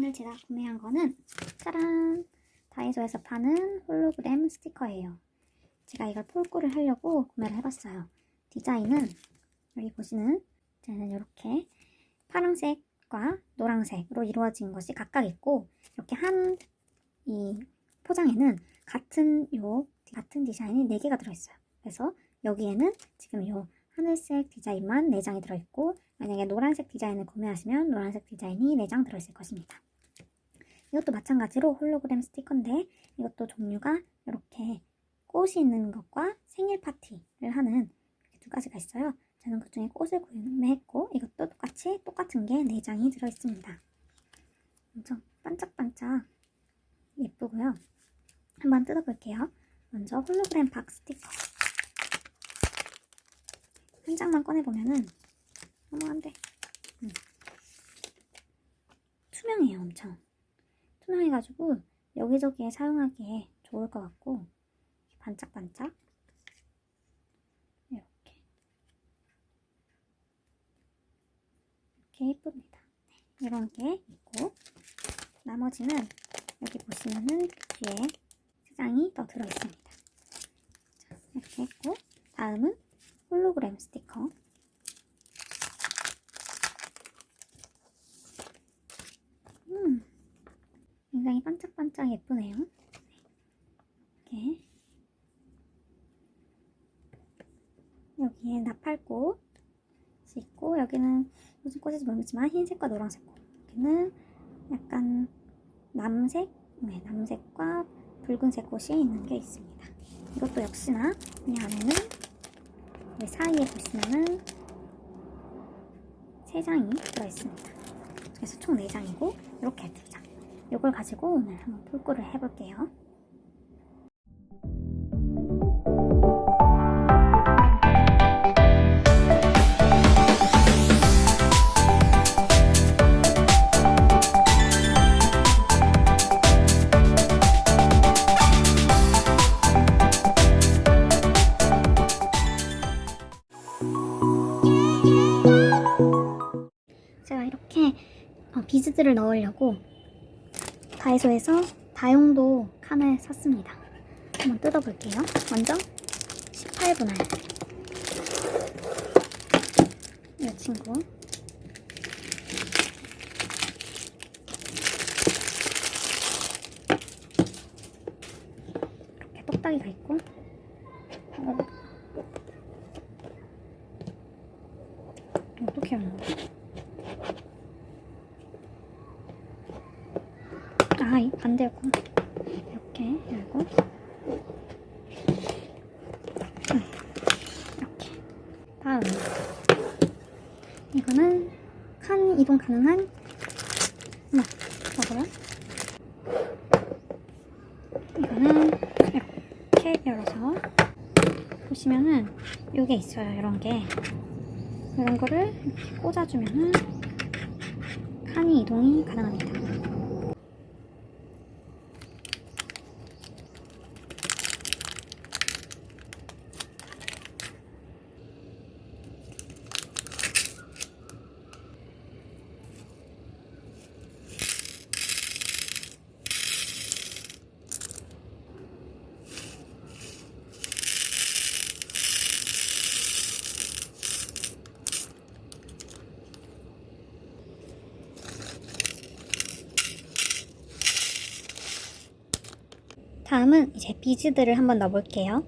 오늘 제가 구매한 거는 짜란 다이소에서 파는 홀로그램 스티커예요. 제가 이걸 폴꾸를 하려고 구매를 해봤어요. 디자인은 여기 보시는 저는 이렇게 파란색과 노란색으로 이루어진 것이 각각 있고 이렇게 한 이 포장에는 같은 요 같은 디자인이 4개가 들어있어요. 그래서 여기에는 지금 요 하늘색 디자인만 4장이 들어있고 만약에 노란색 디자인을 구매하시면 노란색 디자인이 4장 들어있을 것입니다. 이것도 마찬가지로 홀로그램 스티커인데 이것도 종류가 이렇게 꽃이 있는 것과 생일 파티를 하는 두 가지가 있어요. 저는 그 중에 꽃을 구매했고 이것도 똑같이 똑같은 게 4장이 들어있습니다. 엄청 반짝반짝 예쁘고요. 한번 뜯어볼게요. 먼저 홀로그램 박 스티커 한 장만 꺼내보면은 어머 안돼 음. 투명해요 엄청 투명해가지고 여기저기에 사용하기에 좋을 것 같고 반짝반짝. 이렇게. 이렇게 예쁩니다. 네, 이런 게 있고 나머지는 여기 보시면은 뒤에 세 장이 더 들어있습니다. 자, 이렇게 했고 다음은 홀로그램 스티커 음, 굉장히 반짝반짝 예쁘네요. 이렇게 여기에 나팔꽃이 있고 여기는 무슨 꽃인지 모르겠지만 흰색과 노란색 꽃 여기는 약간 남색, 네, 남색과 붉은색 꽃이 있는 게 있습니다. 이것도 역시나 이 안에는 이 사이에 보시면은 세 장이 들어있습니다. 그래서 총 4장이고 이렇게 두 장. 이걸 가지고 오늘 한번 폴꾸를 해볼게요. 제가 이렇게 어, 비즈들을 넣으려고 다이소에서 다용도 칸을 샀습니다. 한번 뜯어볼게요. 먼저 18분할 이 친구 이렇게 똑딱이가 있고 어. 어떻게 하는 거야? 아, 이 반대였구나. 이렇게 열고. 음, 이렇게. 다음. 이거는 칸 이동 가능한 뭐, 뭐고요? 이거는 이렇게 열어서 보시면은 요게 있어요. 이런 게. 이런 거를 이렇게 꽂아주면은 칸이 이동이 가능합니다. 다음은 이제 비즈들을 한번 넣어볼게요.